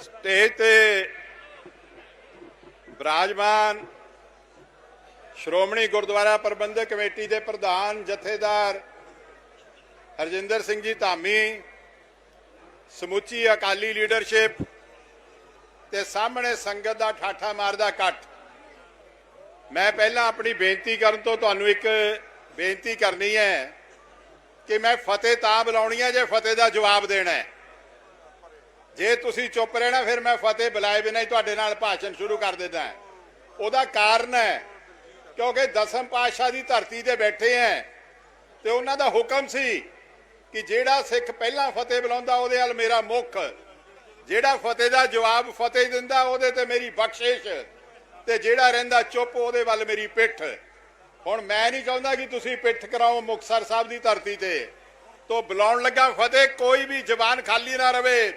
Stage ਤੇ ਬਰਾਜਮਾਨ ਸ਼੍ਰੋਮਣੀ ਗੁਰਦੁਆਰਾ ਪ੍ਰਬੰਧਕ committee ਦੇ ਪ੍ਰਧਾਨ ਜਥੇਦਾਰ ਹਰਜਿੰਦਰ ਸਿੰਘ ਜੀ ਧਾਮੀ, ਸਮੁੱਚੀ ਅਕਾਲੀ ਲੀਡਰਸ਼ਿਪ ਤੇ ਸਾਹਮਣੇ ਸੰਗਤ ਦਾ ਠਾਠਾ ਮਾਰਦਾ ਇਕੱਠ। ਮੈਂ ਪਹਿਲਾਂ ਆਪਣੀ ਬੇਨਤੀ ਕਰਨ ਤੋਂ ਤੁਹਾਨੂੰ ਇੱਕ ਬੇਨਤੀ ਕਰਨੀ ਹੈ ਕਿ ਮੈਂ ਫਤਿਹ ਤਾਂ ਬੁਲਾਉਣੀ ਹੈ ਜੇ ਫਤਿਹ ਦਾ ਜਵਾਬ ਦੇਣਾ ਹੈ। ਜੇ ਤੁਸੀਂ ਚੁੱਪ ਰਹਿਣਾ, ਫਿਰ ਮੈਂ ਫਤਿਹ ਬੁਲਾਏ ਬਿਨਾਂ ਹੀ ਤੁਹਾਡੇ ਨਾਲ ਭਾਸ਼ਣ ਸ਼ੁਰੂ ਕਰ ਦਿੰਦਾ ਉਹਦਾ ਕਾਰਨ ਹੈ, ਕਿਉਂਕਿ ਦਸਮ ਪਾਤਸ਼ਾਹ ਦੀ ਧਰਤੀ ਤੇ ਬੈਠੇ ਹੈ ਤੇ ਉਹਨਾਂ ਦਾ ਹੁਕਮ ਸੀ ਕਿ ਜਿਹੜਾ ਸਿੱਖ ਪਹਿਲਾਂ ਫਤਿਹ ਬੁਲਾਉਂਦਾ, ਉਹਦੇ ਵੱਲ ਮੇਰਾ ਮੁੱਖ। ਜਿਹੜਾ ਫਤਿਹ ਦਾ ਜਵਾਬ ਫਤਿਹ ਦਿੰਦਾ, ਉਹਦੇ ਤੇ ਮੇਰੀ ਬਖਸ਼ਿਸ਼, ਤੇ ਜਿਹੜਾ ਰਹਿੰਦਾ ਚੁੱਪ, ਉਹਦੇ ਵੱਲ ਮੇਰੀ ਪਿੱਠ। ਹੁਣ ਮੈਂ ਨਹੀਂ ਚਾਹੁੰਦਾ ਕਿ ਤੁਸੀਂ ਪਿੱਠ ਕਰਾਓ ਮੁਕਤਸਰ ਸਾਹਿਬ ਦੀ ਧਰਤੀ ਤੇ। ਤੋਂ ਬੁਲਾਉਣ ਲੱਗਾ ਫਤਿਹ, ਕੋਈ ਵੀ ਜ਼ਬਾਨ ਖਾਲੀ ਨਾ ਰਵੇ।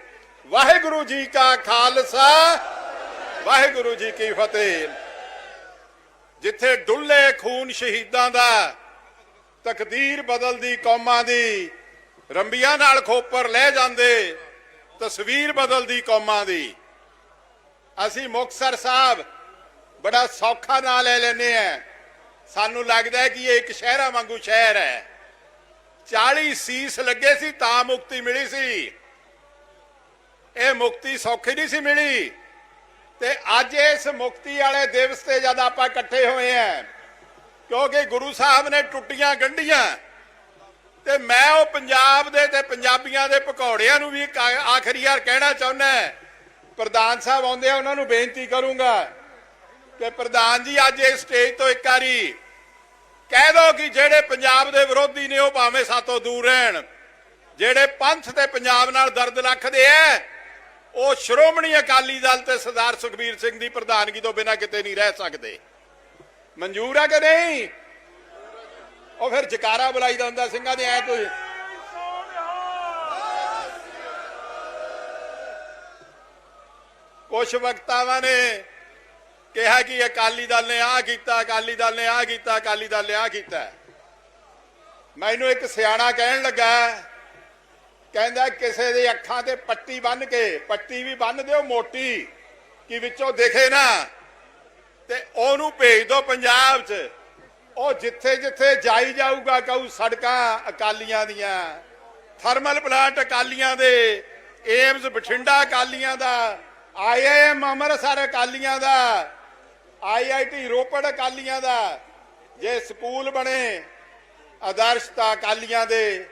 ਵਾਹਿਗੁਰੂ ਜੀ ਕਾ ਖਾਲਸਾ, ਵਾਹਿਗੁਰੂ ਜੀ ਕੀ ਫਤਿਹ। ਜਿੱਥੇ ਡੁੱਲੇ ਖੂਨ ਸ਼ਹੀਦਾਂ ਦਾ, ਤਕਦੀਰ ਬਦਲਦੀ ਕੌਮਾਂ ਦੀ, ਰੰਬੀਆਂ ਨਾਲ ਖੋਪਰ ਲੈ ਜਾਂਦੇ, ਤਸਵੀਰ ਬਦਲਦੀ ਕੌਮਾਂ ਦੀ। ਅਸੀਂ ਮੁਕਤਸਰ ਸਾਹਿਬ ਬੜਾ ਸੌਖਾ ਨਾਂ ਲੈ ਲੈਨੇ ਆ ਸਾਨੂੰ ਲੱਗਦਾ ਕਿ ਇਹ ਇੱਕ ਸ਼ਹਿਰਾਂ ਵਾਂਗੂ ਸ਼ਹਿਰ ਹੈ। 40 ਸੀਸ ਲੱਗੇ ਸੀ, ਤਾਂ ਮੁਕਤੀ ਮਿਲੀ ਸੀ। ਇਹ ਮੁਕਤੀ ਸੌਖੀ ਨਹੀਂ ਸੀ ਮਿਲੀ। ਤੇ ਅੱਜ ਇਸ ਮੁਕਤੀ ਵਾਲੇ ਦਿਵਸ ਤੇ ਜਦ ਆਪਾਂ ਇਕੱਠੇ ਹੋਏ ਆ, ਕਿਉਂਕਿ ਗੁਰੂ ਸਾਹਿਬ ਨੇ ਟੁੱਟੀਆਂ ਗੰਢੀਆਂ, ਤੇ ਮੈਂ ਉਹ ਪੰਜਾਬ ਦੇ ਤੇ ਪੰਜਾਬੀਆਂ ਦੇ ਪਕੌੜਿਆਂ ਨੂੰ ਵੀ ਆਖਰੀ ਯਾਰ ਕਹਿਣਾ ਚਾਹੁੰਦਾ ਪ੍ਰਧਾਨ ਸਾਹਿਬ ਆਉਂਦੇ ਆ, ਉਹਨਾਂ ਨੂੰ ਬੇਨਤੀ ਕਰੂੰਗਾ ਕਿ ਪ੍ਰਧਾਨ ਜੀ ਅੱਜ ਇਸ ਸਟੇਜ ਤੋਂ ਇੱਕ ਵਾਰੀ ਕਹਿ ਦੋ ਕਿ ਜਿਹੜੇ ਪੰਜਾਬ ਦੇ ਵਿਰੋਧੀ ਨੇ ਉਹ ਭਾਵੇਂ ਸਾਤੋਂ ਦੂਰ ਰਹਿਣ, ਜਿਹੜੇ ਪੰਥ ਤੇ ਪੰਜਾਬ ਨਾਲ ਦਰਦ ਰੱਖਦੇ ਐ ਉਹ ਸ਼੍ਰੋਮਣੀ ਅਕਾਲੀ ਦਲ ਤੇ ਸਰਦਾਰ ਸੁਖਬੀਰ ਸਿੰਘ ਦੀ ਪ੍ਰਧਾਨਗੀ ਤੋਂ ਬਿਨਾਂ ਕਿਤੇ ਨਹੀਂ ਰਹਿ ਸਕਦੇ। ਮਨਜ਼ੂਰ ਹੈ ਕਿ ਨਹੀਂ? ਉਹ ਫਿਰ ਜਕਾਰਾ ਬੁਲਾਈਦਾ ਹੁੰਦਾ ਸਿੰਘਾਂ ਦੇ ਐ ਤੁਸੀਂ ਕੁਝ ਵਕਤਾਵਾਂ ਨੇ ਕਿਹਾ ਕਿ ਅਕਾਲੀ ਦਲ ਨੇ ਆਹ ਕੀਤਾ, ਅਕਾਲੀ ਦਲ ਨੇ ਆਹ ਕੀਤਾ, ਅਕਾਲੀ ਦਲ ਨੇ ਆਹ ਕੀਤਾ। ਮੈਨੂੰ ਇੱਕ ਸਿਆਣਾ ਕਹਿਣ ਲੱਗਾ ਕਹਿੰਦਾ ਕਿਸੇ ਦੇ ਅੱਖਾਂ ਤੇ ਪੱਟੀ ਬੰਨ ਕੇ, ਪੱਟੀ ਵੀ ਬੰਨ ਦਿਓ ਮੋਟੀ, ਕਿ ਵਿੱਚੋਂ ਦਿਖੇ ਨਾ। ਤੇ ਉਹਨੂੰ ਭੇਜ ਦਿਓ ਪੰਜਾਬ 'ਚ। ਉਹ ਜਿੱਥੇ ਜਿੱਥੇ ਜਾਈ ਜਾਊਗਾ ਕਹੂ ਸੜਕਾਂ ਅਕਾਲੀਆਂ ਦੀਆਂ, ਥਰਮਲ ਪਲਾਂਟ ਅਕਾਲੀਆਂ ਦੇ, ਏਮਜ਼ ਬਠਿੰਡਾ ਅਕਾਲੀਆਂ ਦਾ ਆਈਆਈਐਮ ਅੰਮ੍ਰਿਤਸਰ ਅਕਾਲੀਆਂ ਦਾ ਆਈਆਈਟੀ ਰੋਪੜ ਅਕਾਲੀਆਂ ਦਾ, ਜੇ ਸਕੂਲ ਬਣੇ ਆਦਰਸ਼ ਅਕਾਲੀਆਂ ਦੇ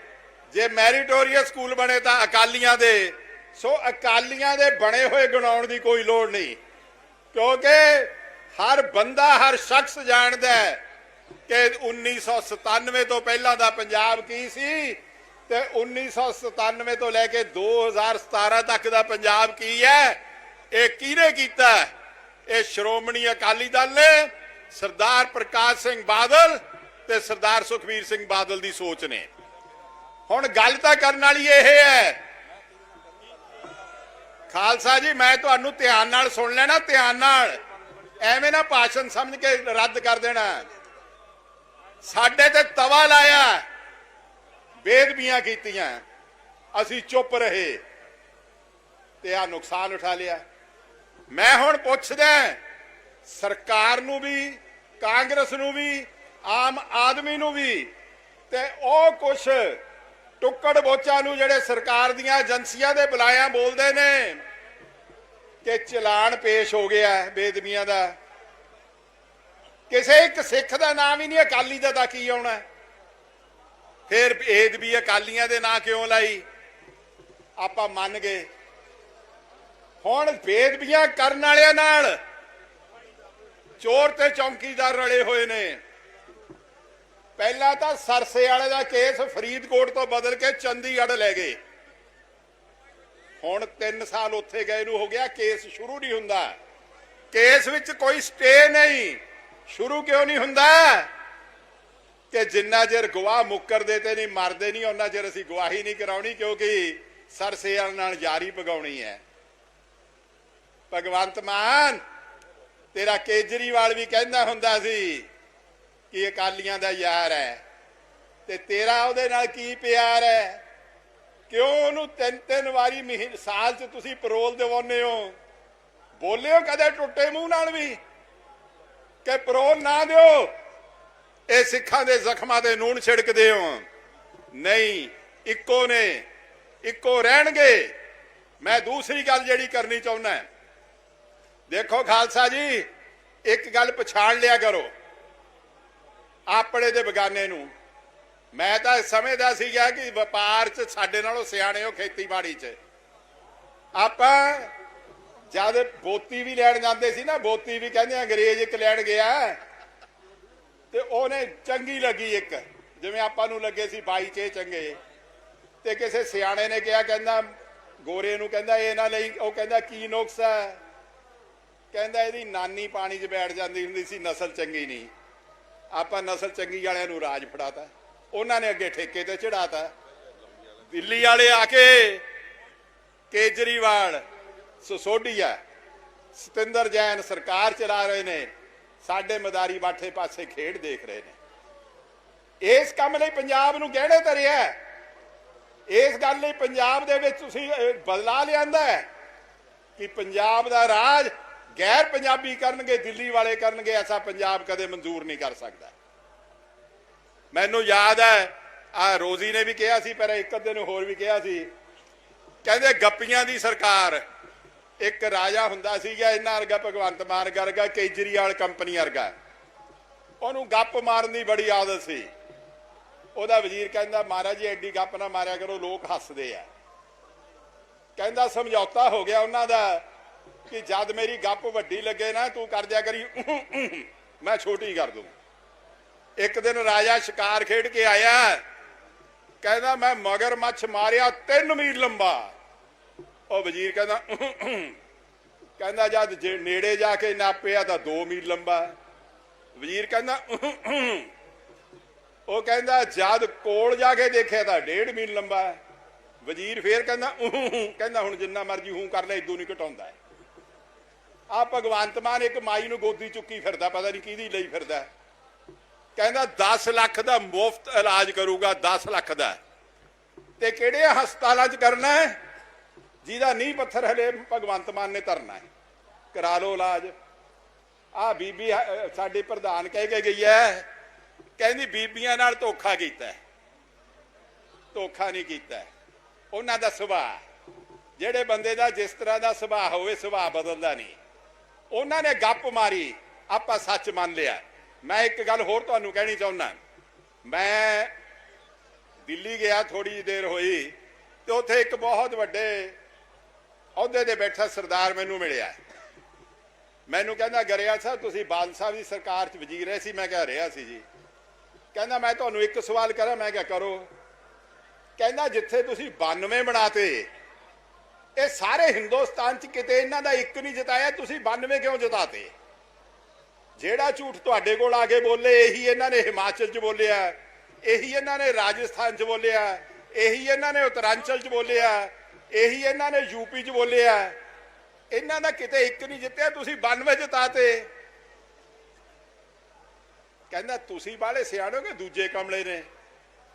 ਜੇ ਮੈਰੀਟੋਰੀਅਸ ਸਕੂਲ ਬਣੇ ਤਾਂ ਅਕਾਲੀਆਂ ਦੇ। ਸੋ ਅਕਾਲੀਆਂ ਦੇ ਬਣੇ ਹੋਏ ਗਣਾਉਣ ਦੀ ਕੋਈ ਲੋੜ ਨਹੀਂ। ਕਿਉਂਕਿ ਹਰ ਬੰਦਾ, ਹਰ ਸ਼ਖਸ ਜਾਣਦਾ ਹੈ ਕਿ 1997 ਤੋਂ ਪਹਿਲਾਂ ਦਾ ਪੰਜਾਬ ਕੀ ਸੀ ਤੇ 1997 ਤੋਂ ਲੈ ਕੇ 2017 ਤੱਕ ਦਾ ਪੰਜਾਬ ਕੀ ਹੈ? ਇਹ ਕਿਹਨੇ ਕੀਤਾ? ਇਹ ਸ਼੍ਰੋਮਣੀ ਅਕਾਲੀ ਦਲ ਨੇ। ਸਰਦਾਰ ਪ੍ਰਕਾਸ਼ ਸਿੰਘ ਬਾਦਲ ਤੇ ਸਰਦਾਰ ਸੁਖਬੀਰ ਸਿੰਘ ਬਾਦਲ ਦੀ ਸੋਚ ਨੇ। ਹੁਣ ਗੱਲ ਤਾਂ ਕਰਨ ਵਾਲੀ ਇਹ ਹੈ। ਖਾਲਸਾ ਜੀ, ਮੈਂ ਤੁਹਾਨੂੰ ਧਿਆਨ ਨਾਲ ਸੁਣ ਲੈਣਾ, ਧਿਆਨ ਨਾਲ। ਐਵੇਂ ਨਾ ਭਾਸ਼ਣ ਸਮਝ ਕੇ ਰੱਦ ਕਰ ਦੇਣਾ। ਸਾਡੇ ਤੇ ਤਵਾ ਲਾਇਆ। ਬੇਦਬੀਆਂ ਕੀਤੀਆਂ। ਅਸੀਂ ਚੁੱਪ ਰਹੇ। ਤੇ ਆ ਨੁਕਸਾਨ ਉਠਾ ਲਿਆ। ਮੈਂ ਹੁਣ ਪੁੱਛਦਾ ਸਰਕਾਰ ਨੂੰ ਵੀ, ਕਾਂਗਰਸ ਨੂੰ ਵੀ, ਆਮ ਆਦਮੀ ਨੂੰ ਵੀ, ਤੇ ਉਹ ਕੁਛ ਟੁੱਕੜ ਬੋਚਾਂ ਨੂੰ ਜਿਹੜੇ ਸਰਕਾਰ ਦੀਆਂ ਏਜੰਸੀਆਂ ਦੇ ਬੁਲਾਇਆ ਬੋਲਦੇ ਨੇ ਕਿ ਚਲਾਨ ਪੇਸ਼ ਹੋ ਗਿਆ ਹੈ ਬੇਦਬੀਆਂ ਦਾ। ਕਿਸੇ ਇੱਕ ਸਿੱਖ ਦਾ ਨਾਮ ਹੀ ਨਹੀਂ, ਅਕਾਲੀ ਦਾ ਤਾਂ ਕੀ ਆਉਣਾ ਹੈ? ਫਿਰ ਬੇਦਬੀ ਅਕਾਲੀਆਂ ਦੇ ਨਾਂ ਕਿਉਂ ਲਾਈ? ਆਪਾਂ ਮੰਨ ਗਏ। ਹੁਣ ਬੇਦਬੀਆਂ ਕਰਨ ਵਾਲਿਆਂ ਨਾਲ ਚੋਰ ਤੇ ਚੌਂਕੀਦਾਰ ਰਲੇ ਹੋਏ ਨੇ। ਪਹਿਲਾਂ ਤਾਂ ਸਰਸੇ ਵਾਲੇ ਦਾ ਕੇਸ ਫਰੀਦਕੋਟ ਤੋਂ ਬਦਲ ਕੇ ਚੰਡੀਗੜ੍ਹ ਲੈ ਗਏ। ਹੁਣ 3 ਸਾਲ ਉੱਥੇ ਗਏ ਨੂੰ ਹੋ ਗਿਆ, ਕੇਸ ਸ਼ੁਰੂ ਨਹੀਂ ਹੁੰਦਾ। ਕੇਸ ਵਿੱਚ ਕੋਈ ਸਟੇ ਨਹੀਂ। ਸ਼ੁਰੂ ਕਿਉਂ ਨਹੀਂ ਹੁੰਦਾ? ਕਿ ਜਿੰਨਾ ਚਿਰ ਗਵਾਹ ਮੁੱਕਰਦੇ ਤੇ ਨਹੀਂ, ਮਰਦੇ ਨਹੀਂ, ਉਹਨਾਂ ਚਿਰ ਅਸੀਂ ਗਵਾਹੀ ਨਹੀਂ ਕਰਾਉਣੀ, ਕਿਉਂਕਿ ਸਰਸੇ ਵਾਲੇ ਨਾਲ ਜਾਰੀ ਪਗਾਉਣੀ ਹੈ। ਭਗਵੰਤ ਮਾਨ, ਤੇਰਾ ਕੇਜਰੀਵਾਲ ਵੀ ਕਹਿੰਦਾ ਹੁੰਦਾ ਸੀ ਕਿ ਅਕਾਲੀਆਂ ਦਾ ਯਾਰ ਹੈ? ਤੇ ਤੇਰਾ ਉਹਦੇ ਨਾਲ ਕੀ ਪਿਆਰ ਹੈ? ਕਿਉਂ ਉਹਨੂੰ ਤਿੰਨ ਤਿੰਨ ਵਾਰੀ ਮਹੀਨੇ, ਸਾਲ 'ਚ ਤੁਸੀਂ ਪਰੋਲ ਦਿਵਾਉਂਦੇ ਹੋ? ਬੋਲਿਓ ਕਦੇ ਟੁੱਟੇ ਮੂੰਹ ਨਾਲ ਵੀ। ਕਿ ਪਰੋਲ ਨਾ ਦਿਓ। ਇਹ ਸਿੱਖਾਂ ਦੇ ਜ਼ਖਮਾਂ ਦੇ ਨੂਨ ਛਿੜਕਦੇ ਹੋ। ਨਹੀਂ, ਇੱਕੋ ਨੇ। ਇੱਕੋ ਰਹਿਣਗੇ। ਮੈਂ ਦੂਸਰੀ ਗੱਲ ਜਿਹੜੀ ਕਰਨੀ ਚਾਹੁੰਦਾ। ਦੇਖੋ ਖਾਲਸਾ ਜੀ, ਇੱਕ ਗੱਲ ਪਛਾਣ ਲਿਆ ਕਰੋ। ਆਪਣੇ ਦੇ ਬਗਾਨੇ ਨੂੰ। ਮੈਂ ਤਾਂ ਸਮਝਦਾ ਸੀਗਾ ਕਿ ਵਪਾਰ 'ਚ ਸਾਡੇ ਨਾਲੋਂ ਸਿਆਣੇ ਹੋ ਖੇਤੀਬਾੜੀ 'ਚ। ਆਪਾਂ ਜਦ ਬੋਤੀ ਵੀ ਲੈਣ ਜਾਂਦੇ ਸੀ ਨਾ, ਬੋਤੀ ਵੀ ਕਹਿੰਦੇ ਅੰਗਰੇਜ਼ ਇੱਕ ਲੈਣ ਗਿਆ। ਤੇ ਉਹਨੇ ਚੰਗੀ ਲੱਗੀ ਇੱਕ। ਜਿਵੇਂ ਆਪਾਂ ਨੂੰ ਲੱਗੇ ਸੀ ਬਾਈ ਚੇ ਚੰਗੇ। ਤੇ ਕਿਸੇ ਸਿਆਣੇ ਨੇ ਕਿਹਾ, ਕਹਿੰਦਾ, ਗੋਰੇ ਨੂੰ ਕਹਿੰਦਾ, ਇਹ ਨਾ ਲਈ। ਉਹ ਕਹਿੰਦਾ, ਕੀ ਨੁਕਸ ਹੈ? ਕਹਿੰਦਾ, ਇਹਦੀ ਨਾਨੀ ਪਾਣੀ 'ਚ ਬੈਠ ਜਾਂਦੀ ਹੁੰਦੀ ਸੀ, ਨਸਲ ਚੰਗੀ ਨਹੀਂ। ਆਪਾਂ ਨਸਲ ਚੰਗੀ ਵਾਲਿਆਂ ਨੂੰ ਰਾਜ ਫੜਾਤਾ। ਉਹਨਾਂ ਨੇ ਅੱਗੇ ਠੇਕੇ ਤੇ ਚੜਾਤਾ ਦਿੱਲੀ ਵਾਲੇ ਆ ਕੇ ਕੇਜਰੀਵਾਲ ਸਸੋਡੀਆ ਸਤਿੰਦਰ ਜੈਨ ਸਰਕਾਰ ਚਲਾ ਰਹੇ ਨੇ ਸਾਡੇ ਮਦਾਰੀ ਬਾਠੇ ਪਾਸੇ ਖੇਡ ਦੇਖ ਰਹੇ ਨੇ। ਇਸ ਕੰਮ ਲਈ ਪੰਜਾਬ ਨੂੰ ਗਹਿਣੇ ਧਰਿਆ ਇਸ ਗੱਲ ਲਈ ਪੰਜਾਬ ਦੇ ਵਿੱਚ ਤੁਸੀਂ ਅਹ, ਬਦਲਾ ਲਿਆਂਦਾ ਹੈ ਕਿ ਪੰਜਾਬ ਦਾ ਰਾਜ ਗੈਰ ਪੰਜਾਬੀ ਕਰਨਗੇ, ਦਿੱਲੀ ਵਾਲੇ ਕਰਨਗੇ, ਐਸਾ ਪੰਜਾਬ ਕਦੇ ਮਨਜ਼ੂਰ ਨਹੀਂ ਕਰ ਸਕਦਾ। ਮੈਨੂੰ ਯਾਦ ਹੈ, ਆ ਰੋਜ਼ੀ ਨੇ ਵੀ ਕਿਹਾ ਸੀ, ਪਰ ਇੱਕ ਅੱਧੇ ਨੂੰ ਹੋਰ ਵੀ ਕਿਹਾ ਸੀ। ਕਹਿੰਦੇ, ਗੱਪੀਆਂ ਦੀ ਸਰਕਾਰ, ਇੱਕ ਰਾਜਾ ਹੁੰਦਾ ਸੀਗਾ, ਇਹਨਾਂ ਵਰਗਾ ਭਗਵੰਤ ਮਾਨ ਵਰਗਾ, ਕੇਜਰੀਵਾਲ ਕੰਪਨੀ ਵਰਗਾ। ਉਹਨੂੰ ਗੱਪ ਮਾਰਨ ਦੀ ਬੜੀ ਆਦਤ ਸੀ। ਉਹਦਾ ਵਜ਼ੀਰ ਕਹਿੰਦਾ, ਮਹਾਰਾਜ ਜੀ, ਐਡੀ ਗੱਪ ਨਾ ਮਾਰਿਆ ਕਰੋ, ਲੋਕ ਹੱਸਦੇ ਆ। ਕਹਿੰਦਾ, ਸਮਝੌਤਾ ਹੋ ਗਿਆ ਉਹਨਾਂ ਦਾ। ਕਿ ਜਦ ਮੇਰੀ ਗੱਪ ਵੱਡੀ ਲੱਗੇ ਨਾ, ਤੂੰ ਕਰ ਦਿਆ ਕਰੀ ਮੈਂ ਛੋਟੀ ਕਰ ਦੂੰ। ਇੱਕ ਦਿਨ ਰਾਜਾ ਸ਼ਿਕਾਰ ਖੇਡ ਕੇ ਆਇਆ, ਕਹਿੰਦਾ, ਮੈਂ ਮਗਰ ਮੱਛ ਮਾਰਿਆ 3 ਮੀਲ ਲੰਬਾ। ਉਹ ਵਜ਼ੀਰ ਕਹਿੰਦਾ ਕਹਿੰਦਾ, ਜਦ ਨੇੜੇ ਜਾ ਕੇ ਨਾਪਿਆ ਤਾਂ 2 ਮੀਲ ਲੰਬਾ। ਵਜ਼ੀਰ ਕਹਿੰਦਾ ਉਹ ਕਹਿੰਦਾ, ਜਦ ਕੋਲ ਜਾ ਕੇ ਦੇਖਿਆ ਤਾਂ 1.5 ਮੀਲ ਲੰਬਾ। ਵਜ਼ੀਰ ਫੇਰ ਕਹਿੰਦਾ ਕਹਿੰਦਾ, ਹੁਣ ਜਿੰਨਾ ਮਰਜ਼ੀ ਹੂੰ ਕਰ ਲੈ, ਇਦੋਂ ਨਹੀਂ ਘਟਾਉਂਦਾ। ਆ ਭਗਵੰਤ ਮਾਨ ਇੱਕ ਮਾਈ ਨੂੰ ਗੋਦੀ ਚੁੱਕੀ ਫਿਰਦਾ, ਪਤਾ ਨਹੀਂ ਕਿਹਦੀ ਲਈ ਫਿਰਦਾ ਕਹਿੰਦਾ 10 ਲੱਖ ਦਾ ਮੁਫਤ ਇਲਾਜ ਕਰੂਗਾ 10 ਲੱਖ ਦਾ। ਤੇ ਕਿਹੜੇ ਹਸਪਤਾਲਾਂ 'ਚ ਕਰਨਾ ਹੈ? ਜਿਹਦਾ ਨੀਂਹ ਪੱਥਰ ਹਲੇ ਭਗਵੰਤ ਮਾਨ ਨੇ ਧਰਨਾ ਹੈ। ਕਰਾ ਲਓ ਇਲਾਜ। ਆ ਬੀਬੀ ਸਾਡੇ ਪ੍ਰਧਾਨ ਕਹਿ ਕੇ ਗਈ ਹੈ, ਕਹਿੰਦੀ ਬੀਬੀਆਂ ਨਾਲ ਧੋਖਾ ਕੀਤਾ ਧੋਖਾ ਨਹੀਂ ਕੀਤਾ ਉਹਨਾਂ ਦਾ ਸੁਭਾਅ। ਜਿਹੜੇ ਬੰਦੇ ਦਾ ਜਿਸ ਤਰ੍ਹਾਂ ਦਾ ਸੁਭਾਅ ਹੋਵੇ, ਸੁਭਾਅ ਬਦਲਦਾ ਨਹੀਂ। ਉਹਨਾਂ ਨੇ ਗੱਪ ਮਾਰੀ। ਆਪਾਂ ਸੱਚ ਮੰਨ ਲਿਆ। ਮੈਂ ਇੱਕ ਗੱਲ ਹੋਰ ਤੁਹਾਨੂੰ ਕਹਿਣੀ ਚਾਹੁੰਦਾ। ਮੈਂ ਦਿੱਲੀ ਗਿਆ ਥੋੜੀ ਜਿਹੀ ਦੇਰ ਹੋਈ ਤੇ ਉੱਥੇ ਇੱਕ ਬਹੁਤ ਵੱਡੇ ਅਹੁਦੇ ਤੇ ਬੈਠਾ ਸਰਦਾਰ ਮੈਨੂੰ ਮਿਲਿਆ। ਮੈਨੂੰ ਕਹਿੰਦਾ, ਗਰਿਆ ਸਾਹਿਬ, ਤੁਸੀਂ ਬਾਦਲ ਸਾਹਿਬ ਦੀ ਸਰਕਾਰ 'ਚ ਵਜ਼ੀਰ ਰਹੇ ਸੀ? ਮੈਂ ਕਿਹਾ, ਰਿਹਾ ਸੀ ਜੀ। ਕਹਿੰਦਾ, ਮੈਂ ਤੁਹਾਨੂੰ ਇੱਕ ਸਵਾਲ ਕਰਾਂ। ਮੈਂ ਕਿਹਾ, ਕਰੋ। ਕਹਿੰਦਾ, ਜਿੱਥੇ ਤੁਸੀਂ 92 ਬਣਾਤੇ ਇਹ ਸਾਰੇ ਹਿੰਦੁਸਤਾਨ 'ਚ ਕਿਤੇ ਇਹਨਾਂ ਦਾ ਇੱਕ ਨਹੀਂ ਜਿਤਾਇਆ, ਤੁਸੀਂ 92 ਕਿਉਂ ਜਿਤਾਤੇ? ਜਿਹੜਾ ਝੂਠ ਤੁਹਾਡੇ ਕੋਲ ਆ ਕੇ ਬੋਲੇ, ਇਹੀ ਇਹਨਾਂ ਨੇ ਹਿਮਾਚਲ 'ਚ ਬੋਲਿਆ, ਇਹੀ ਇਹਨਾਂ ਨੇ ਰਾਜਸਥਾਨ 'ਚ ਬੋਲਿਆ, ਇਹੀ ਇਹਨਾਂ ਨੇ ਉਤਰਾਂਚਲ 'ਚ ਬੋਲਿਆ, ਇਹੀ ਇਹਨਾਂ ਨੇ ਯੂਪੀ 'ਚ ਬੋਲਿਆ। ਇਹਨਾਂ ਦਾ ਕਿਤੇ ਇੱਕ ਨਹੀਂ ਜਿੱਤਿਆ, ਤੁਸੀਂ 92 ਜਿਤਾਤੇ। ਕਹਿੰਦਾ, ਤੁਸੀਂ ਬਾਲੇ ਸਿਆਣੇ ਹੋ ਕਿ ਦੂਜੇ ਕਮਲੇ ਨੇ?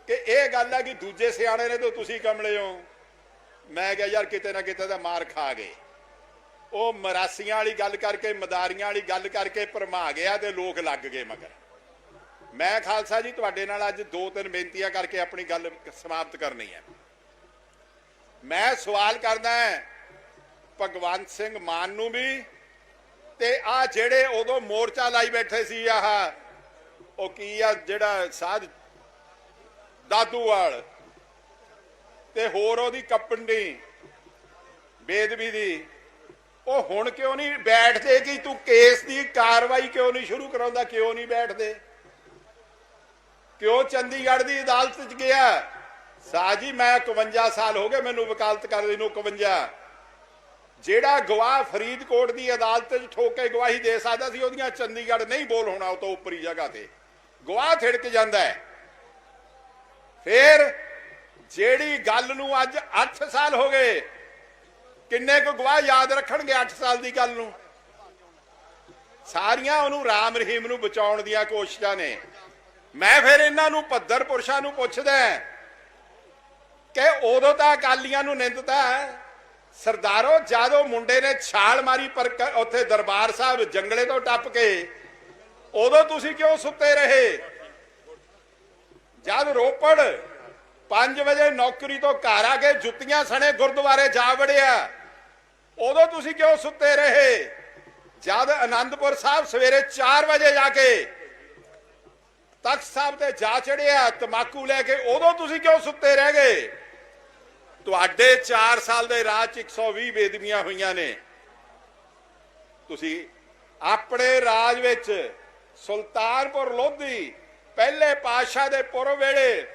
ਕਿ ਇਹ ਗੱਲ ਹੈ ਕਿ ਦੂਜੇ ਸਿਆਣੇ ਨੇ ਤਾਂ ਤੁਸੀਂ ਕਮਲੇ ਹੋ। ਮੈਂ ਕਿਹਾ, ਯਾਰ, ਕਿਤੇ ਨਾ ਕਿਤੇ ਤਾਂ ਮਾਰ ਖਾ ਗਏ। ਉਹ ਮਰਾਸੀਆਂ ਵਾਲੀ ਗੱਲ ਕਰਕੇ, ਮਦਾਰੀਆਂ ਵਾਲੀ ਗੱਲ ਕਰਕੇ ਭਰਮਾ ਗਿਆ ਤੇ ਲੋਕ ਲੱਗ ਗਏ ਮਗਰ। ਮੈਂ, ਖਾਲਸਾ ਜੀ, ਤੁਹਾਡੇ ਨਾਲ ਅੱਜ ਦੋ ਤਿੰਨ ਬੇਨਤੀਆਂ ਕਰਕੇ ਆਪਣੀ ਗੱਲ ਸਮਾਪਤ ਕਰਨੀ ਹੈ। ਮੈਂ ਸਵਾਲ ਕਰਦਾ ਹਾਂ, ਭਗਵੰਤ ਸਿੰਘ ਮਾਨ ਨੂੰ ਵੀ ਤੇ ਆ ਜਿਹੜੇ ਉਦੋਂ ਮੋਰਚਾ ਲਾਈ ਬੈਠੇ ਸੀ, ਆਹ, ਉਹ ਕੀ ਆ, ਜਿਹੜਾ ਸਾਧ ਦਾਦੂਵਾਲ ਤੇ ਹੋਰ ਉਹਦੀ ਕੱਪੰਡੀ ਬੇਦਬੀ ਦੀ। ਉਹ ਹੁਣ ਕਿਉਂ ਨਹੀਂ ਬੈਠਦੇ ਕਿ ਤੂੰ ਕੇਸ ਦੀ ਕਾਰਵਾਈ ਕਿਉਂ ਨਹੀਂ ਸ਼ੁਰੂ ਕਰਾਉਂਦਾ, ਕਿਉਂ ਨਹੀਂ ਬੈਠਦੇ? ਕਿਉਂ ਚੰਡੀਗੜ੍ਹ ਦੀ ਅਦਾਲਤ 'ਚ ਗਿਆ? ਸਾਜੀ ਮੈਂ 51 ਸਾਲ ਹੋ ਗਏ ਮੈਨੂੰ ਵਕਾਲਤ ਕਰਦੇ ਨੂੰ 51 ਜਿਹੜਾ ਗਵਾਹ ਫਰੀਦਕੋਟ ਦੀ ਅਦਾਲਤ 'ਚ ਠੋਕ ਕੇ ਗਵਾਹੀ ਦੇ ਸਕਦਾ ਸੀ, ਉਹਦੀਆਂ ਚੰਡੀਗੜ੍ਹ ਨਹੀਂ ਬੋਲ ਹੋਣਾ ਉਹ ਤੋਂ ਉੱਪਰੀ ਜਗ੍ਹਾ ਤੇ। ਗਵਾਹ ਥਿੜਕ ਜਾਂਦਾ ਹੈ। ਫਿਰ ਜਿਹੜੀ ਗੱਲ ਨੂੰ ਅੱਜ 8 ਸਾਲ ਹੋ ਗਏ, ਕਿੰਨੇ ਕੁ ਗਵਾਹ ਯਾਦ ਰੱਖਣਗੇ 8 ਸਾਲ ਦੀ ਗੱਲ ਨੂੰ? ਸਾਰੀਆਂ ਉਹਨੂੰ ਰਾਮ ਰਹੀਮ ਨੂੰ ਬਚਾਉਣ ਦੀਆਂ ਕੋਸ਼ਿਸ਼ਾਂ ਨੇ। ਮੈਂ ਫਿਰ ਇਹਨਾਂ ਨੂੰ ਪੱਧਰ ਪੁਰਸ਼ਾਂ ਨੂੰ ਪੁੱਛਦਾ ਕਿ ਉਦੋਂ ਤਾਂ ਅਕਾਲੀਆਂ ਨੂੰ ਨਿੰਦਤਾ ਸਰਦਾਰੋ, ਜਦੋਂ ਮੁੰਡੇ ਨੇ ਛਾਲ ਮਾਰੀ ਪਰ ਉੱਥੇ ਦਰਬਾਰ ਸਾਹਿਬ ਜੰਗਲੇ ਤੋਂ ਟੱਪ ਕੇ, ਉਦੋਂ ਤੁਸੀਂ ਕਿਉਂ ਸੁੱਤੇ ਰਹੇ? ਜਦ ਰੋਪੜ 5 ਵਜੇ ਨੌਕਰੀ ਤੋਂ ਘਰ ਆ ਕੇ ਜੁੱਤੀਆਂ ਸਣੇ ਗੁਰਦੁਆਰੇ ਜਾ ਵੜਿਆ। ਉਦੋਂ ਤੁਸੀਂ ਕਿਉਂ ਸੁੱਤੇ ਰਹੇ? ਜਦ ਆਨੰਦਪੁਰ ਸਾਹਿਬ ਸਵੇਰੇ 4 ਵਜੇ ਜਾ ਕੇ ਤਖਤ ਸਾਹਿਬ ਤੇ ਜਾ ਚੜਿਆ, ਤਮਾਕੂ ਲੈ ਕੇ, ਉਦੋਂ ਤੁਸੀਂ ਕਿਉਂ ਸੁੱਤੇ ਰਹਿ ਗਏ? ਤੁਹਾਡੇ 4 ਸਾਲ ਦੇ ਰਾਜ ਚ 120 ਬੇਦਬੀਆਂ ਹੋਈਆਂ ਨੇ। ਤੁਸੀਂ ਆਪਣੇ ਰਾਜ ਵਿੱਚ ਸੁਲਤਾਨਪੁਰ ਲੋਧੀ ਪਹਿਲੇ ਪਾਤਸ਼ਾਹ ਦੇ ਪੁਰਬ ਵੇਲੇ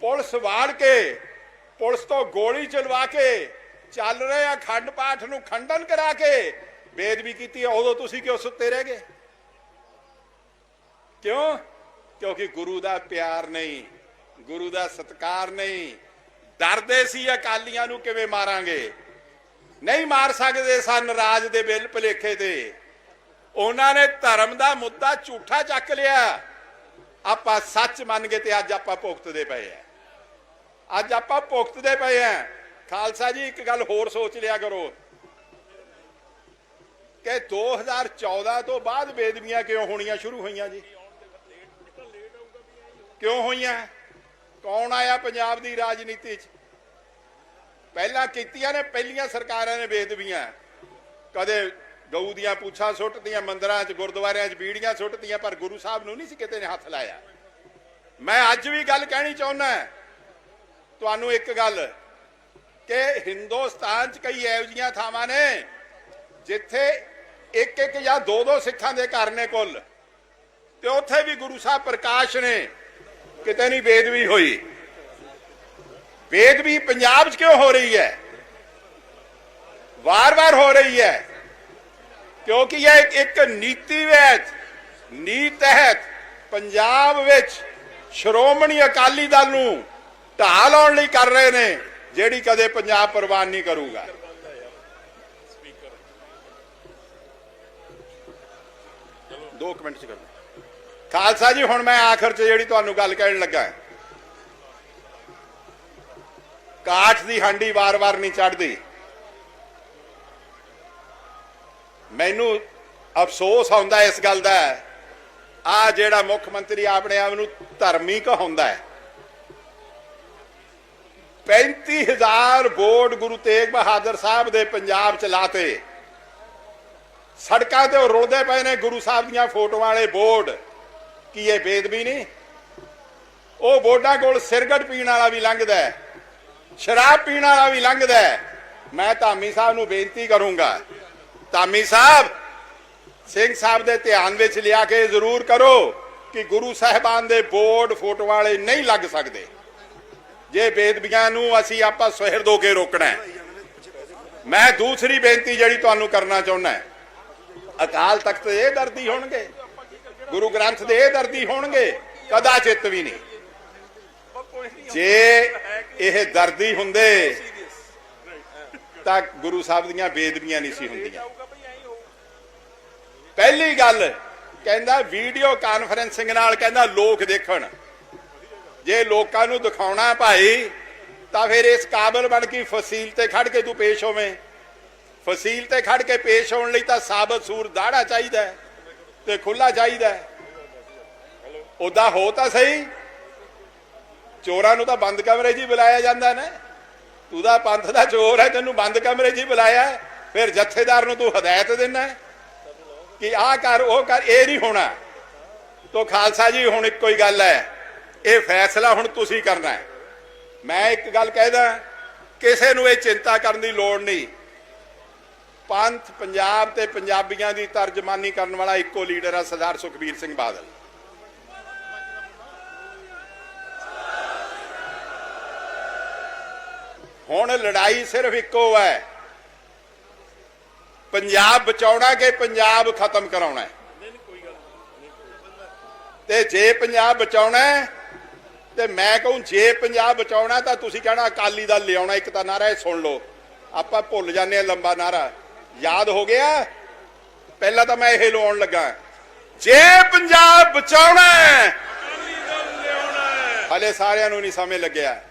ਪੁਲਿਸ ਵਾੜ ਕੇ ਪੁਲਿਸ ਤੋਂ ਗੋਲੀ ਚਲਵਾ ਕੇ ਚੱਲ ਰਹੇ ਆ ਖੰਡ ਪਾਠ ਨੂੰ ਖੰਡਨ ਕਰਾ ਕੇ। ਬੇਦਬੀ ਕੀਤੀ ਹੈ, ਉਦੋਂ ਤੁਸੀਂ ਕਿਉਂ ਸੁੱਤੇ ਰਹਿ ਗਏ? ਕਿਉਂ? ਕਿਉਂਕਿ ਗੁਰੂ ਦਾ ਪਿਆਰ ਨਹੀਂ ਗੁਰੂ ਦਾ ਸਤਕਾਰ ਨਹੀਂ। ਡਰਦੇ ਸੀ ਅਕਾਲੀਆਂ ਨੂੰ ਕਿਵੇਂ ਮਾਰਾਂਗੇ? ਨਹੀਂ ਮਾਰ ਸਕਦੇ ਸਨ ਰਾਜ ਦੇ ਬਿਲ ਭਲੇਖੇ ਤੇ। ਉਹਨਾਂ ਨੇ ਧਰਮ ਦਾ ਮੁੱਦਾ ਝੂਠਾ ਚੱਕ ਲਿਆ। ਆਪਾਂ ਸੱਚ ਮੰਨ ਗਏ ਤੇ ਅੱਜ ਆਪਾਂ ਭੁਗਤਦੇ ਪਏ ਆ। ਅੱਜ ਆਪਾਂ ਭੁਗਤਦੇ ਪਏ ਆ। ਖਾਲਸਾ ਜੀ, ਇੱਕ ਗੱਲ ਹੋਰ ਸੋਚ ਲਿਆ ਕਰੋ। ਕਿ 2014 ਤੋਂ ਬਾਅਦ ਬੇਦਬੀਆਂ ਕਿਉਂ ਹੋਣੀਆਂ ਸ਼ੁਰੂ ਹੋਈਆਂ ਜੀ? ਕਿਉਂ ਹੋਈਆਂ? ਕੌਣ ਆਇਆ ਪੰਜਾਬ ਦੀ ਰਾਜਨੀਤੀ 'ਚ? ਪਹਿਲਾਂ ਕੀਤੀਆਂ ਨੇ, ਪਹਿਲੀਆਂ ਸਰਕਾਰਾਂ ਨੇ ਬੇਦਬੀਆਂ ਕਦੇ ਗਊ ਦੀਆਂ ਪੁੱਛਾਂ ਸੁੱਟਦੀਆਂ ਮੰਦਰਾਂ 'ਚ, ਗੁਰਦੁਆਰਿਆਂ 'ਚ ਬੀੜੀਆਂ ਸੁੱਟਦੀਆਂ ਪਰ ਗੁਰੂ ਸਾਹਿਬ ਨੂੰ ਨਹੀਂ ਸੀ ਕਿਤੇ ਨੇ ਹੱਥ ਲਾਇਆ। ਮੈਂ ਅੱਜ ਵੀ ਗੱਲ ਕਹਿਣੀ ਚਾਹੁੰਦਾ ਤੁਹਾਨੂੰ ਇੱਕ ਗੱਲ ਕਿ ਹਿੰਦੁਸਤਾਨ 'ਚ ਕਈ ਇਹੋ ਜਿਹੀਆਂ ਥਾਵਾਂ ਨੇ ਜਿੱਥੇ ਇੱਕ ਇੱਕ ਜਾਂ ਦੋ ਦੋ ਸਿੱਖਾਂ ਦੇ ਘਰ ਨੇ ਕੁੱਲ ਤੇ ਉੱਥੇ ਵੀ ਗੁਰੂ ਸਾਹਿਬ ਪ੍ਰਕਾਸ਼ ਨੇ, ਕਿਤੇ ਨਹੀਂ ਬੇਦਬੀ ਹੋਈ। ਬੇਦਬੀ ਪੰਜਾਬ 'ਚ ਕਿਉਂ ਹੋ ਰਹੀ ਹੈ? ਵਾਰ-ਵਾਰ ਹੋ ਰਹੀ ਹੈ। ਕਿਉਂਕਿ ਇਹ ਇੱਕ- ਇੱਕ ਨੀਤੀ ਵਿੱਚ, ਨੀਤ ਤਹਿਤ ਪੰਜਾਬ ਵਿੱਚ ਸ਼੍ਰੋਮਣੀ ਅਕਾਲੀ ਦਲ ਨੂੰ ਢਾਹ ਲਾਉਣ ਲਈ ਕਰ ਰਹੇ ਨੇ ਜਿਹੜੀ ਕਦੇ ਪੰਜਾਬ ਪ੍ਰਵਾਨ ਨਹੀਂ ਕਰੂਗਾ। ਦੋ ਕੁ ਮਿੰਟ ਚ ਕਰੋ ਖਾਲਸਾ ਜੀ ਹੁਣ ਮੈਂ ਆਖਰ ਚ ਜਿਹੜੀ ਤੁਹਾਨੂੰ ਗੱਲ ਕਹਿਣ ਲੱਗਾ ਕਾਠ ਦੀ ਹਾਂਡੀ ਵਾਰ-ਵਾਰ ਨਹੀਂ ਚੜਦੀ ਮੈਨੂੰ ਅਫਸੋਸ ਆਉਂਦਾ ਇਸ ਗੱਲ ਦਾ। ਆ ਜਿਹੜਾ ਮੁੱਖ ਮੰਤਰੀ ਆਪਣੇ ਆਪ ਨੂੰ ਧਰਮੀ ਕਹਾਉਂਦਾ ਹੈ। 35000 ਬੋਰਡ ਗੁਰੂ ਤੇਗ ਬਹਾਦਰ ਸਾਹਿਬ ਦੇ ਪੰਜਾਬ ਚ ਲਾਤੇ। ਸੜਕਾਂ ਤੇ ਉਹ ਰੁਲਦੇ ਪਏ ਨੇ ਗੁਰੂ ਸਾਹਿਬ ਦੀਆਂ ਫੋਟੋਆਂ ਵਾਲੇ ਬੋਰਡ। ਕੀ ਇਹ ਬੇਦਬੀ ਨਹੀਂ? ਉਹ ਬੋਰਡਾਂ ਕੋਲ ਸਿਰਗਟ ਪੀਣ ਵਾਲਾ ਵੀ ਲੰਘਦਾ ਹੈ। ਸ਼ਰਾਬ ਪੀਣ ਵਾਲਾ ਵੀ ਲੰਘਦਾ ਹੈ। ਮੈਂ ਧਾਮੀ ਸਾਹਿਬ ਨੂੰ ਬੇਨਤੀ ਕਰੂੰਗਾ। ਧਾਮੀ ਸਾਹਿਬ, ਸਿੰਘ ਸਾਹਿਬ ਦੇ ਧਿਆਨ ਵਿੱਚ ਲਿਆ ਕੇ ਜ਼ਰੂਰ ਕਰੋ ਕਿ ਗੁਰੂ ਸਾਹਿਬਾਨ ਦੇ ਬੋਰਡ ਫੋਟੋ ਵਾਲੇ ਨਹੀਂ ਲੱਗ ਸਕਦੇ। ਜੇ ਬੇਦਬੀਆਂ ਨੂੰ ਅਸੀਂ ਆਪਾਂ ਸਹਿਰ ਦੋ ਕੇ ਰੋਕਣਾ ਹੈ। ਮੈਂ ਦੂਸਰੀ ਬੇਨਤੀ ਜਿਹੜੀ ਤੁਹਾਨੂੰ ਕਰਨਾ ਚਾਹੁੰਦਾ ਹਾਂ। ਅਕਾਲ ਤਖਤ ਇਹ ਦਰਦੀ ਹੋਣਗੇ। ਗੁਰੂ ਗ੍ਰੰਥ ਦੇ ਇਹ ਦਰਦੀ ਹੋਣਗੇ। ਕਦਾ ਚਿੱਤ ਵੀ ਨਹੀਂ। ਜੇ ਇਹ ਦਰਦੀ ਹੁੰਦੇ, ਤਾਂ ਗੁਰੂ ਸਾਹਿਬ ਦੀਆਂ ਬੇਦਬੀਆਂ ਨਹੀਂ ਸੀ ਹੁੰਦੀਆਂ। ਪਹਿਲੀ ਗੱਲ ਕਹਿੰਦਾ ਵੀਡੀਓ ਕਾਨਫਰੈਂਸਿੰਗ ਨਾਲ ਕਹਿੰਦਾ ਲੋਕ ਦੇਖਣ। ਜੇ ਲੋਕਾਂ ਨੂੰ ਦਿਖਾਉਣਾ ਭਾਈ, ਤਾਂ ਫਿਰ ਇਸ ਕਾਬਲ ਬਣ ਕੇ ਫਸੀਲ ਤੇ ਖੜ ਕੇ ਤੂੰ ਪੇਸ਼ ਹੋਵੇਂ। ਫਸੀਲ ਤੇ ਖੜ ਕੇ ਪੇਸ਼ ਹੋਣ ਲਈ ਤਾਂ ਸਾਬਤ ਸੂਰ ਦਾੜਾ ਚਾਹੀਦਾ ਤੇ ਖੁੱਲਾ ਚਾਹੀਦਾ ਹੈ। ਉਦਾਂ ਹੋ ਤਾਂ ਸਹੀ। ਚੋਰਾਂ ਨੂੰ ਤਾਂ ਬੰਦ ਕਮਰੇ 'ਚ ਹੀ ਬੁਲਾਇਆ ਜਾਂਦਾ ਨਾ। ਤੂੰ ਦਾ ਪੰਥ ਦਾ ਚੋਰ ਹੈ, ਤੈਨੂੰ ਬੰਦ ਕਮਰੇ 'ਚ ਹੀ ਬੁਲਾਇਆ ਫਿਰ ਜਥੇਦਾਰ ਨੂੰ ਤੂੰ ਹਦਾਇਤ ਦਿੰਦਾ ਕਿ ਆਹ ਕਰ, ਉਹ ਕਰ, ਇਹ ਨਹੀਂ ਹੋਣਾ। ਤੋ ਖਾਲਸਾ ਜੀ, ਹੁਣ ਇੱਕੋ ਹੀ ਗੱਲ ਹੈ। ਇਹ ਫੈਸਲਾ ਹੁਣ ਤੁਸੀਂ ਕਰਨਾ ਹੈ। ਮੈਂ ਇੱਕ ਗੱਲ ਕਹਿਦਾ, ਕਿਸੇ ਨੂੰ ਇਹ ਚਿੰਤਾ ਕਰਨ ਦੀ ਲੋੜ ਨਹੀਂ। ਪੰਥ ਪੰਜਾਬ ਤੇ ਪੰਜਾਬੀਆਂ ਦੀ ਤਰਜਮਾਨੀ ਕਰਨ ਵਾਲਾ ਇੱਕੋ ਲੀਡਰ ਹੈ ਸਰਦਾਰ ਸੁਖਬੀਰ ਸਿੰਘ ਬਾਦਲ। ਹੁਣ ਲੜਾਈ ਸਿਰਫ ਇੱਕੋ ਹੈ। ਪੰਜਾਬ ਬਚਾਉਣਾ ਕਿ ਪੰਜਾਬ ਖਤਮ ਕਰਾਉਣਾ ਤੇ ਜੇ ਪੰਜਾਬ ਬਚਾਉਣਾ ਤੇ ਮੈਂ ਕਹੂੰ, ਜੇ ਪੰਜਾਬ ਬਚਾਉਣਾ ਤਾਂ ਤੁਸੀਂ ਕਹਿਣਾ ਅਕਾਲੀ ਦਲ ਲਿਆਉਣਾ, ਇੱਕ ਤਾਂ ਨਾਰਾ ਇਹ ਸੁਣ ਲਓ। ਆਪਾਂ ਭੁੱਲ ਜਾਂਦੇ ਆ ਲੰਬਾ ਨਾਰਾ। ਯਾਦ ਹੋ ਗਿਆ? ਪਹਿਲਾਂ ਤਾਂ ਮੈਂ ਇਹ ਲਵਾਉਣ ਲੱਗਾ। ਜੇ ਪੰਜਾਬ ਬਚਾਉਣਾ ਹਲੇ ਸਾਰਿਆਂ ਨੂੰ ਨਹੀਂ ਸਮਝ ਲੱਗਿਆ।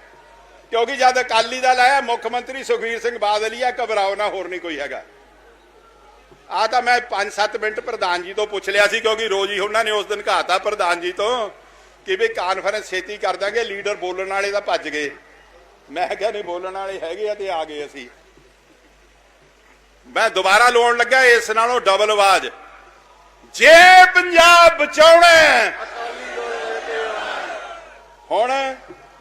ਕਿਉਂਕਿ ਜਦ ਅਕਾਲੀ ਦਲ ਆਇਆ, ਮੁੱਖ ਮੰਤਰੀ ਸੁਖਵੀਰ ਸਿੰਘ ਬਾਦਲ ਹੀ ਆ, ਘਬਰਾਓ ਨਾ, ਹੋਰ ਨਹੀਂ ਕੋਈ ਹੈਗਾ। ਆ ਤਾਂ ਮੈਂ 5-7 ਮਿੰਟ ਪ੍ਰਧਾਨ ਜੀ ਤੋਂ ਪੁੱਛ ਲਿਆ ਸੀ, ਕਿਉਂਕਿ ਰੋਜ਼ ਹੀ ਉਹਨਾਂ ਨੇ ਉਸ ਦਿਨ ਘਾਤਾ ਪ੍ਰਧਾਨ ਜੀ ਤੋਂ। ਕਿ ਵੀ ਕਾਨਫਰੰਸ ਛੇਤੀ ਕਰ ਦਾਂਗੇ ਲੀਡਰ ਬੋਲਣ ਵਾਲੇ ਤਾਂ ਭੱਜ ਗਏ। ਮੈਂ ਕਿਹਾ ਨਹੀਂ, ਬੋਲਣ ਵਾਲੇ ਹੈਗੇ ਆ ਤੇ ਆ ਗਏ ਅਸੀਂ। ਮੈਂ ਦੁਬਾਰਾ ਲਾਉਣ ਲੱਗਾ ਇਸ ਨਾਲੋਂ ਡਬਲ ਆਵਾਜ਼। ਜੇ ਪੰਜਾਬ ਬਚਾਉਣਾ ਹੁਣ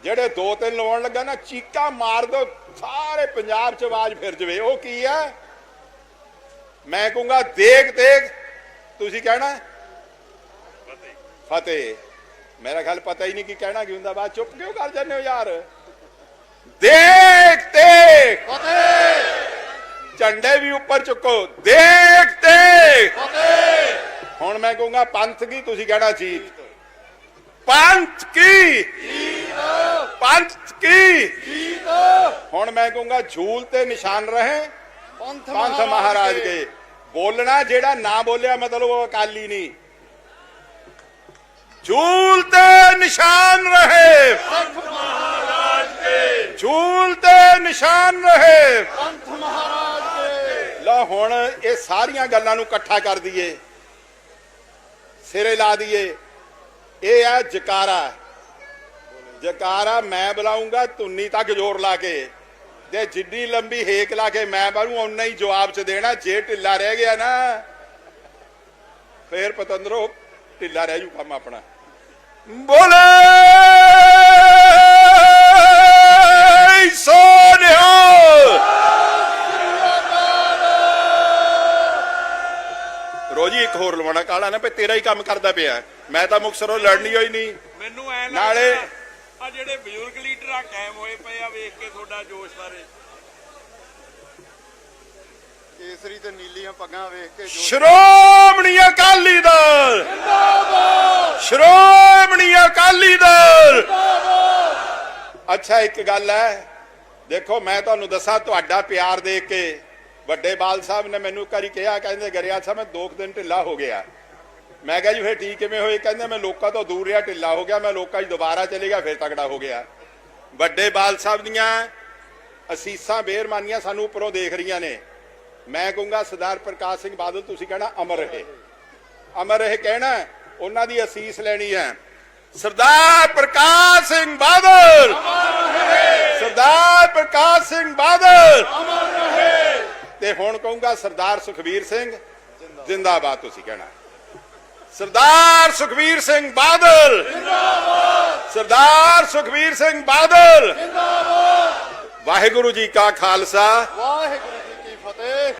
ਜਿਹੜੇ ਦੋ ਤਿੰਨ ਲਵਾਉਣ ਲੱਗਾ ਨਾ, ਚੀਕਾ ਮਾਰ ਦੋ, ਸਾਰੇ ਪੰਜਾਬ 'ਚ ਆਵਾਜ਼ ਫਿਰ ਜਵੇ। ਉਹ ਕੀ ਆ ਮੈਂ ਕਹੂੰਗਾ ਦੇਖ ਦੇਖ ਤੁਸੀਂ ਕਹਿਣਾ? ਫਤਿਹ। ਮੇਰਾ ਖਿਆਲ ਪਤਾ ਹੀ ਨਹੀਂ ਕੀ ਕਹਿਣਾ, ਕੀ ਹੁੰਦਾ, ਬਾਅਦ ਚੁੱਪ ਕਿਉਂ ਕਰ ਜਾਂਦੇ ਹੋ ਯਾਰ? ਦੇਖ ਦੇਖ ਝੰਡੇ ਵੀ ਉੱਪਰ ਚੁੱਕੋ। ਦੇਖ ਦੇਖ ਹੁਣ ਮੈਂ ਕਹੂੰਗਾ, ਪੰਥ ਕੀ ਤੁਸੀਂ ਕਹਿਣਾ ਜੀਤ ਪੰਥ ਕੀ? ਪੰਥ ਕੀ? ਹੁਣ ਮੈਂ ਕਹੂੰਗਾ, ਝੂਲ ਤੇ ਨਿਸ਼ਾਨ ਰਹੇ। ਪੰਥ ਪੰਥ ਮਹਾਰਾਜ ਕੇ। ਬੋਲਣਾ ਜਿਹੜਾ ਨਾ ਬੋਲਿਆ ਮਤਲਬ ਉਹ ਅਕਾਲੀ ਨਹੀਂ। ਝੂਲ ਤੇ ਨਿਸ਼ਾਨ ਰਹੇ। ਪੰਥ ਮਹਾਰਾਜ ਕੇ ਨਿਸ਼ਾਨ ਰਹੇ। ਪੰਥ ਮਹਾਰਾਜ ਕੇ ਲਾ ਹੁਣ ਇਹ ਸਾਰੀਆਂ ਗੱਲਾਂ ਨੂੰ ਇਕੱਠਾ ਕਰ ਦਈਏ। ਸਿਰੇ ਲਾ ਦਈਏ। ਇਹ ਆ ਜਕਾਰਾ। ਜਕਾਰਾ ਮੈਂ ਬੁਲਾਉਂਗਾ ਤੁੰਨੀ ਤੱਕ ਜ਼ੋਰ ਲਾ ਕੇ। ਤੇ ਜਿੱਡੀ ਲੰਬੀ ਹੇਕ ਲਾ ਕੇ ਮੈਂ ਬਾਰੂ ਓਨਾ ਹੀ ਜਵਾਬ ਚ ਦੇਣਾ, ਜੇ ਢਿੱਲਾ ਰਹਿ ਗਿਆ ਨਾ, ਫੇਰ ਪਤੰਦਰੋ, ਢਿੱਲਾ ਰਹਿ ਜੂ ਕੰਮ ਆਪਣਾ। ਬੋਲੇ ਸੋਨਿਓ ਰੋਜੀ ਇੱਕ ਹੋਰ ਲਵਾਉਣਾ ਕਾਲਾ ਨਾ ਪਈ ਤੇਰਾ ਹੀ ਕੰਮ ਕਰਦਾ ਪਿਆ। ਮੈਂ ਤਾਂ ਮੁਕਸਰੋਂ ਲੜਨੀ ਹੋਈ ਨਹੀਂ। ਮੈਨੂੰ ਐ ਨਾਲੇ- ਆ ਜਿਹੜੇ ਬਜ਼ੁਰਗ ਲੀਡਰ ਆ ਕਾਇਮ ਹੋਏ ਪਏ ਆ ਵੇਖ ਕੇ ਤੁਹਾਡਾ ਜੋਸ਼ ਸਾਰੇ ਕੇਸਰੀ ਤੇ ਨੀਲੀਆਂ ਪੱਗਾਂ ਵੇਖ ਕੇ ਸ਼੍ਰੋਮਣੀ ਅਕਾਲੀ ਦਲ। ਸ਼੍ਰੋਮਣੀ ਅਕਾਲੀ ਦਲ। ਅੱਛਾ, ਇੱਕ ਗੱਲ ਹੈ। ਦੇਖੋ, ਮੈਂ ਤੁਹਾਨੂੰ ਦੱਸਾਂ, ਤੁਹਾਡਾ ਪਿਆਰ ਦੇਖ ਕੇ ਵੱਡੇ ਬਾਲ ਸਾਹਿਬ ਨੇ ਮੈਨੂੰ ਇੱਕ ਵਾਰੀ ਕਿਹਾ, ਕਹਿੰਦੇ, ਗਰਿਆ ਸਾਹਿਬ, ਮੈਂ ਦੋ ਕੁ ਦਿਨ ਢਿੱਲਾ ਹੋ ਗਿਆ। ਮੈਂ ਕਿਹਾ, ਜੀ, ਫਿਰ ਠੀਕ ਕਿਵੇਂ ਹੋਏ? ਕਹਿੰਦੇ, ਮੈਂ ਲੋਕਾਂ ਤੋਂ ਦੂਰ ਰਿਹਾ, ਢਿੱਲਾ ਹੋ ਗਿਆ। ਮੈਂ ਲੋਕਾਂ 'ਚ ਦੁਬਾਰਾ ਚਲੇ ਗਿਆ, ਫਿਰ ਤਗੜਾ ਹੋ ਗਿਆ। ਵੱਡੇ ਬਾਲ ਸਾਹਿਬ ਦੀਆਂ ਅਸੀਸਾਂ, ਬੇਰਮਾਨੀਆਂ ਸਾਨੂੰ ਉੱਪਰੋਂ ਦੇਖ ਰਹੀਆਂ ਨੇ। ਮੈਂ ਕਹੂੰਗਾ, ਸਰਦਾਰ ਪ੍ਰਕਾਸ਼ ਸਿੰਘ ਬਾਦਲ, ਤੁਸੀਂ ਕਹਿਣਾ ਅਮਰ ਰਹੇ। ਅਮਰ ਰਹੇ ਕਹਿਣਾ, ਉਹਨਾਂ ਦੀ ਅਸੀਸ ਲੈਣੀ ਹੈ। ਸਰਦਾਰ ਪ੍ਰਕਾਸ਼ ਸਿੰਘ ਬਾਦਲ। ਸਰਦਾਰ ਪ੍ਰਕਾਸ਼ ਸਿੰਘ ਬਾਦਲ। ਤੇ ਹੁਣ ਕਹੂੰਗਾ ਸਰਦਾਰ ਸੁਖਵੀਰ ਸਿੰਘ। ਜਿੰਦਾਬਾਦ ਤੁਸੀਂ ਕਹਿਣਾ ਸਰਦਾਰ ਸੁਖਵੀਰ ਸਿੰਘ ਬਾਦਲ। ਜਿੰਦਾਬਾਦ ਸਰਦਾਰ ਸੁਖਵੀਰ ਸਿੰਘ ਬਾਦਲ। ਜਿੰਦਾਬਾਦ ਵਾਹਿਗੁਰੂ ਜੀ ਕਾ ਖਾਲਸਾ। ਵਾਹਿਗੁਰੂ ਜੀ ਕੀ ਫਤਿਹ।